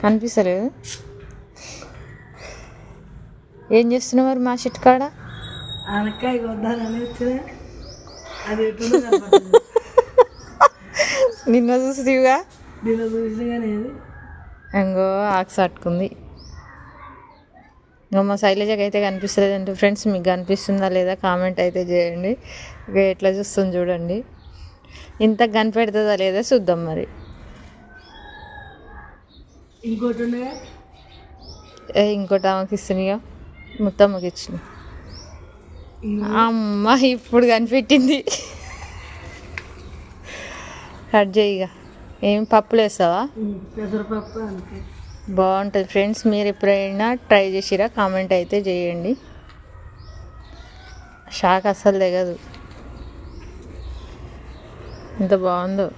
కనిపిస్తలేదు. ఏం చేస్తున్నావు మరి మా షిట్ కాడ? అనకాయ వచ్చిన. అది నిన్న చూసిగా కానీ అది. ఇంకో ఆక్స్ అట్టుకుంది ఇంకా మా శైలజకి అయితే కనిపిస్తలేదు అంటే ఫ్రెండ్స్ మీకు కనిపిస్తుందా లేదా కామెంట్ అయితే చేయండి. ఇక ఎట్లా చూస్తుంది చూడండి. ఇంత కనిపెడుతుందా లేదా చూద్దాం మరి. ఇంకోటి ఉండగా ఏ ఇంకోటి ఆమెకి ఇస్తున్నాయో మొత్తం ఆమెకి ఇచ్చిన. అమ్మ ఇప్పుడు కనిపెట్టింది. కట్ చేయిగా ఏం పప్పులు వేస్తావా? పెసరపప్పు అంతే. బాగుంటుంది ఫ్రెండ్స్. మీరు ఎప్పుడైనా ట్రై చేసిరా? కామెంట్ అయితే చేయండి. షాక్ అస్సలు తెగదు. ఎంత బాగుందో.